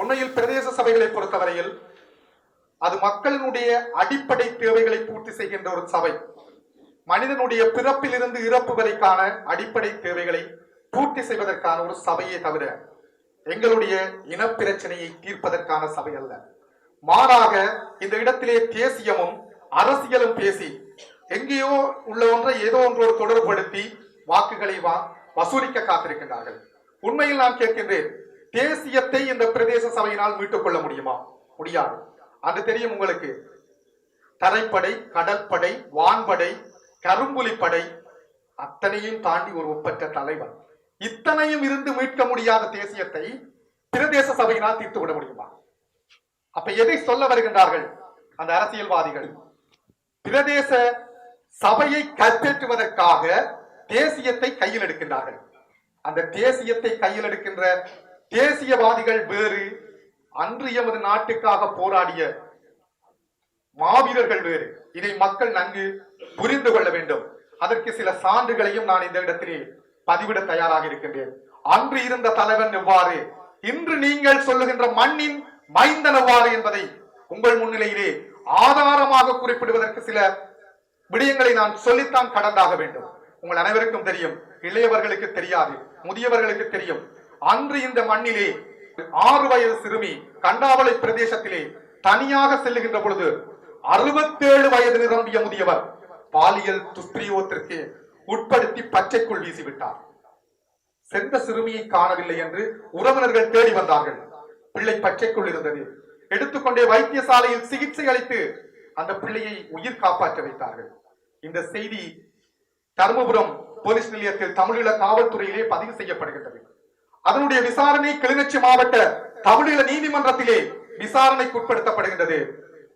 உண்மையில் பிரதேச சபைகளை பொறுத்தவரையில் அது மக்களினுடைய அடிப்படை தேவைகளை பூர்த்தி செய்கின்ற ஒரு சபை. மனிதனுடைய பிறப்பிலிருந்து இறப்பு வரைக்கான அடிப்படை தேவைகளை பூர்த்தி செய்வதற்கான ஒரு சபையே தவிர எங்களுடைய இனப்பிரச்சனையை தீர்ப்பதற்கான சபை அல்ல. மாறாக இந்த இடத்திலே தேசியமும் அரசியலும் பேசி எங்கேயோ உள்ள ஒன்றை ஏதோ ஒன்றோடு தொடர்புபடுத்தி வாக்குகளை வா வசூலிக்க காத்திருக்கின்றார்கள். உண்மையில் நான் கேட்கின்றேன் தேசியத்தை இந்த பிரதேச சபையினால் மீட்டுக் கொள்ள முடியுமா? முடியாது. அது தெரியும் உங்களுக்கு. தரைப்படை கடற்படை வான்படை கரும்புலிப்படை அத்தனையும் தாண்டி ஒரு ஒப்பற்ற தலைவர். இத்தனையும் இருந்து மீட்க முடியாத தேசியத்தை பிரதேச சபையினால் தீர்த்து விட முடியுமா? அப்ப எதை சொல்ல வருகின்றார்கள் அந்த அரசியல்வாதிகள்? பிரதேச சபையை கைப்பற்றுவதற்காக தேசியத்தை கையில் எடுக்கின்றார்கள். அந்த தேசியத்தை கையில் எடுக்கின்ற தேசியவாதிகள் வேறு அன்று எமது நாட்டுக்காக போராடிய மாவீரர்கள் வேறு. இதை மக்கள் நன்கு புரிந்து கொள்ள வேண்டும். அதற்கு சில சான்றுகளையும் நான் இந்த இடத்திலே பதிவிட தயாராக இருக்கின்றேன். அன்று இருந்த தலைவன் எவ்வாறு இன்று நீங்கள் சொல்லுகின்ற மண்ணின் மைந்தன் எவ்வாறு என்பதை உங்கள் முன்னிலையிலே ஆதாரமாக குறிப்பிடுவதற்கு சில விடயங்களை நான் சொல்லித்தான் கடந்தாக வேண்டும். உங்கள் அனைவருக்கும் தெரியும் இளையவர்களுக்கு தெரியாது முதியவர்களுக்கு தெரியும். அன்று இந்த மண்ணிலே ஆறு வயது சிறுமி கண்டாவளை பிரதேசத்திலே தனியாக செல்லுகின்ற பொழுது அறுபத்தேழு வயது நிரம்பிய முதியவர் பாலியல் துஷ்பிரயோகத்திற்கு உட்படுத்தி பச்சைக்குள் வீசிவிட்டார். சென்ற சிறுமியை காணவில்லை என்று உறவினர்கள் தேடி வந்தார்கள். பிள்ளை பச்சைக்குள் இருந்தது. எடுத்துக்கொண்டே வைத்தியசாலையில் சிகிச்சை அளித்து அந்த பிள்ளையை உயிர் காப்பாற்ற வைத்தார்கள். இந்த செய்தி தருமபுரம் போலீஸ் நிலையத்தில் தமிழீழ காவல்துறையிலே பதிவு செய்யப்படுகின்றது. அதனுடைய விசாரணை கிளிநொச்சி மாவட்ட தமிழீழ நீதிமன்றத்திலே விசாரணைக்கு உட்படுத்தப்படுகின்றது.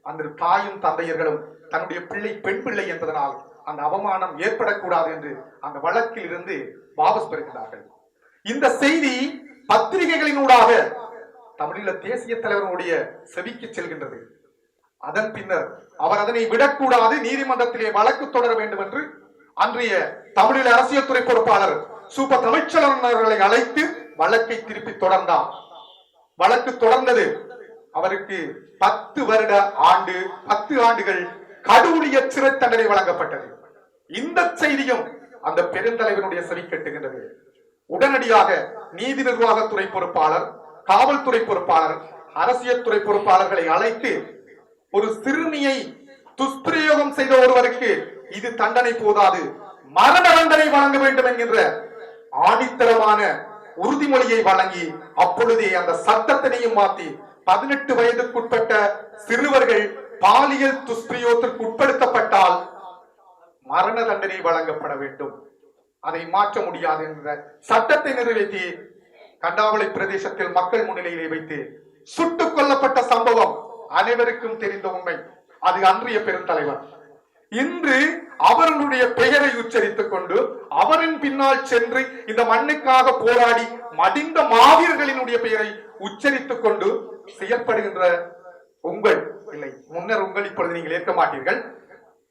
அந்த தாயும் தந்தையர்களும் தன்னுடைய பிள்ளை பெண் பிள்ளை என்பதனால் அந்த அவமானம் ஏற்படக்கூடாது என்று அந்த வழக்கில் இருந்து வாபஸ் பெறுகிறார்கள் இந்த செய்தி பத்திரிகைகளினூடாக தமிழீழ தேசிய தலைவருடைய செவிக்கு செல்கின்றது. அதன் பின்னர் அவர் அதனை விடக்கூடாது நீதிமன்றத்திலே வழக்கு தொடர வேண்டும் என்று அன்றைய தமிழீழ அரசியல் துறை பொறுப்பாளர் சூப்பர் தமிழ்ச்சலன் அவர்களை அழைத்து வழக்கை திருப்பி தொடர்ந்தார் வழக்கு தொடர்ந்தது. அவருக்கு பத்து வருட ஆண்டு பத்து ஆண்டுகள் கடவுளிய சிறை தண்டனை வழங்கப்பட்டது. இந்த செய்தியும் அந்த பெருந்தலைவனுடைய செவி கட்டுகின்றது. உடனடியாக நீதி நிர்வாகத்துறை பொறுப்பாளர் காவல்துறை பொறுப்பாளர் அரசியல் துறை பொறுப்பாளர்களை அழைத்து ஒரு சிறுமியை துஷ்பிரயோகம் செய்த ஒருவருக்கு இது தண்டனை போதாது மரண தண்டனை வழங்க வேண்டும் என்கின்ற ஆணித்தரமான உறுதிமொழியை வழங்கி அப்பொழுதே அந்த சட்டத்தினையும் மாற்றி பதினெட்டு வயதுக்குட்பட்ட சிறுவர்கள் பாலியல் துஷ்பிரயோகத்திற்கு உட்படுத்தப்பட்டால் மரண தண்டனை வழங்கப்பட வேண்டும். அதை மாற்ற முடியாது என்ற சட்டத்தை நிறைவேற்றி கண்டாவளை பிரதேசத்தில் மக்கள் முன்னிலையிலே வைத்து சுட்டுக் கொல்லப்பட்ட சம்பவம் அனைவருக்கும் தெரிந்த உண்மை. அது அன்றைய பெருந்தலைவர். இன்று அவர்களுடைய பெயரை உச்சரித்துக் கொண்டு அவரின் பின்னால் சென்று இந்த மண்ணுக்காக போராடி மடிந்த மாவீரர்களினுடைய பெயரை உச்சரித்துக் கொண்டு செயல்படுகின்ற உங்கள் இல்லை முன்னர் உங்கள் இப்பொழுது நீங்கள் ஏற்க மாட்டீர்கள்.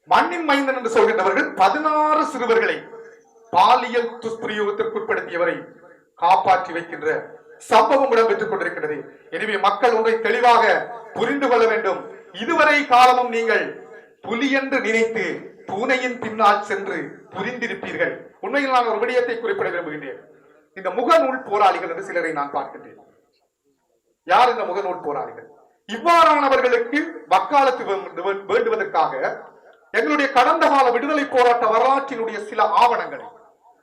மண்ணின் மைந்தன் என்று சொல்கின்றவர்கள் பதினாறு சிறுவர்களை பாலியல் துஷ்பிரயோகத்திற்கு உட்படுத்தியவரை காப்பாற்றி வைக்கின்ற சம்பவம் இடம்பெற்றுக் கொண்டிருக்கிறது எனவே மக்கள் ஒன்றை தெளிவாக புரிந்து கொள்ள வேண்டும். இதுவரை காலமும் நீங்கள் புலி என்று நினைத்து பூனையின் பின்னால் சென்று புரிந்திருப்பீர்கள். உண்மையில் நான் ஒரு விடயத்தை குறிப்பிட விரும்புகின்றேன். இந்த முகநூல் போராளிகள் என்று சிலரை நான் பார்க்கின்றேன். யார் இந்த முகநூல் போராளிகள்? இவ்வாறானவர்களுக்கு வக்காலத்து வேண்டுவதற்காக எங்களுடைய கடந்த கால விடுதலை போராட்ட வரலாற்றினுடைய சில ஆவணங்களை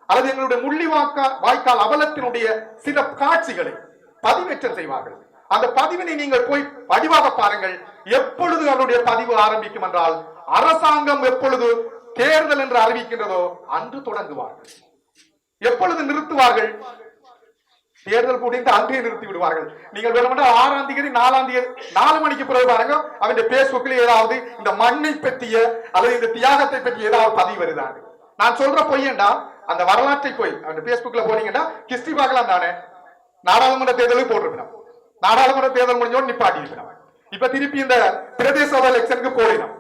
அல்லது எங்களுடைய முள்ளிவாக்கா வாய்க்கால் அவலத்தினுடைய சில காட்சிகளை பதிவேற்றம் செய்வார்கள். அந்த பதிவினை நீங்கள் போய் பதிவாக பாருங்கள். எப்பொழுது அவருடைய பதிவு ஆரம்பிக்கும் என்றால் அரசாங்கம் எப்பொழுது தேர்தல் என்று அறிவிக்கின்றதோ அன்று தொடங்குவார்கள். எப்பொழுது நிறுத்துவார்கள்? தேர்தல் கூட்டிட்டு அன்றே நிறுத்தி விடுவார்கள். நீங்கள் வேணுமென்றால் ஆறாம் தேதி நாலாம் தேதி நாலு மணிக்கு பிறகு பாருங்க அவன் பேஸ்புக்கில் ஏதாவது இந்த மண்ணை பற்றிய அல்லது இந்த தியாகத்தை பற்றி ஏதாவது பதிவு வருதாங்க நான் சொல்ற பொய்யண்டா அந்த வரலாற்றை போய். அவன் பேஸ்புக்ல போனீங்கன்னா ஹிஸ்டரி பார்க்கலாம் தானே? நாடாளுமன்ற தேர்தலுக்கு போட்டிருக்கணும் நாடாளுமன்ற தேர்தல் முடிஞ்சோடு நிப்பாட்டி இருக்கணும் இப்ப திருப்பி இந்த பிரதேச எலெக்ஷனுக்கு போடணும்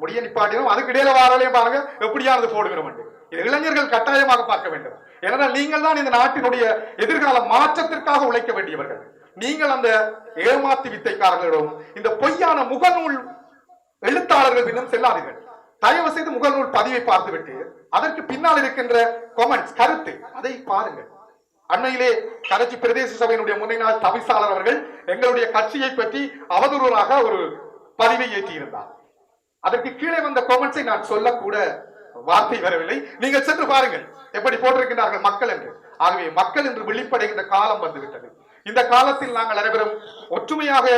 முடிய நிப்பாட்டினோம் அதுக்கு இடையில வாரலையும் பாருங்க எப்படியானது போடுகிறோம் இது இளைஞர்கள் கட்டாயமாக பார்க்க வேண்டும். ஏனென்றால் நீங்கள் தான் இந்த நாட்டினுடைய எதிர்கால மாற்றத்திற்காக உழைக்க வேண்டியவர்கள். நீங்கள் அந்த ஏமாத்தி வித்தைக்காரர்களிடம் இந்த பொய்யான முகநூல் எழுத்தாளர்கள் பின்னும் செல்லாதீர்கள். தயவு செய்து முகநூல் பதிவை பார்த்துவிட்டு அதற்கு பின்னால் இருக்கின்ற கொமெண்ட்ஸ் கருத்து அதை பாருங்கள். அண்மையிலே கரைச்சி பிரதேச சபையினுடைய முன்னைநாள் தவிசாளர் அவர்கள் எங்களுடைய கட்சியை பற்றி அவதூறாக ஒரு பதிவை ஏற்றியிருந்தார். அதற்கு கீழே வந்த கமெண்ட்ஸை நான் சொல்லக்கூட வார்த்தை வரவில்லை. நீங்கள் சென்று பாருங்கள் எப்படி போட்டிருக்கின்றார்கள் மக்கள் என்று. ஆகவே மக்கள் என்று வெளிப்படைகின்ற காலம் வந்துவிட்டது. இந்த காலத்தில் நாங்கள் அனைவரும் ஒற்றுமையாக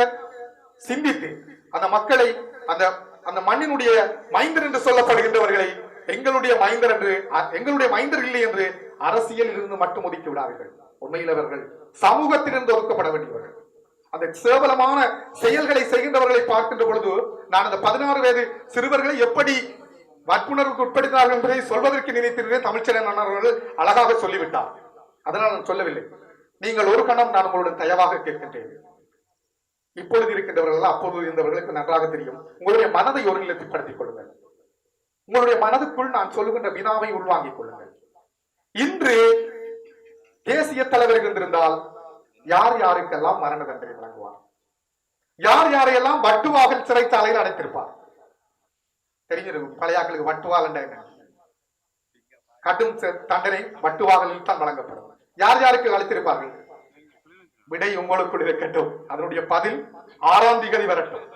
சிந்தித்து அந்த மக்களை அந்த அந்த மண்ணினுடைய மைந்தர் என்று சொல்லப்படுகின்றவர்களை எங்களுடைய மைந்தர் என்று எங்களுடைய மைந்தர் இல்லை என்று அரசியலில் இருந்து மட்டும் ஒதுக்கி விடாதீர்கள். உண்மையில் அவர்கள் சமூகத்திலிருந்து ஒதுக்கப்பட வேண்டியவர்கள். அந்த சேவலமான செயல்களை செய்கின்றவர்களை பார்க்கின்ற பொழுது நான் அந்த பதினாறு வயது சிறுவர்களை எப்படி வற்புணர்வுக்கு உட்படுத்தினார்கள் என்பதை சொல்வதற்கு நினைத்திருந்தேன் தமிழ்ச்செல்வன் அவர்கள் அழகாக சொல்லிவிட்டார். அதனால் நான் சொல்லவில்லை. நீங்கள் ஒரு கணம் நான் உங்களுடன் தயவாக கேட்கின்றேன். இப்பொழுது இருக்கின்றவர்கள் அப்போது இருந்தவர்களுக்கு நன்றாக தெரியும். உங்களுடைய மனதை ஒருநிலைப்படுத்திக் கொள்ளுங்கள். உங்களுடைய மனதுக்குள் நான் சொல்லுகின்ற வினாவை உள்வாங்கிக் கொள்ளுங்கள். இன்று தேசிய தலைவர் இருந்திருந்தால் யார் யாருக்கெல்லாம் மரண தண்டனை வழங்குவார்? யார் யாரையெல்லாம் வட்டுவாகல் சிறைச்சாலையில் அடைத்திருப்பார்? தெரிஞ்சிருக்கும் பழையாக்களுக்கு வட்டுவால் என்ன? கடும் செ- தண்டனை வட்டுவாகலில் தான் வழங்கப்படும். யார் யாருக்கு அழைத்திருப்பார்கள் விடை உங்களுக்குள் இருக்கட்டும். அதனுடைய பதில் ஆறாம் திகதி வரட்டும்.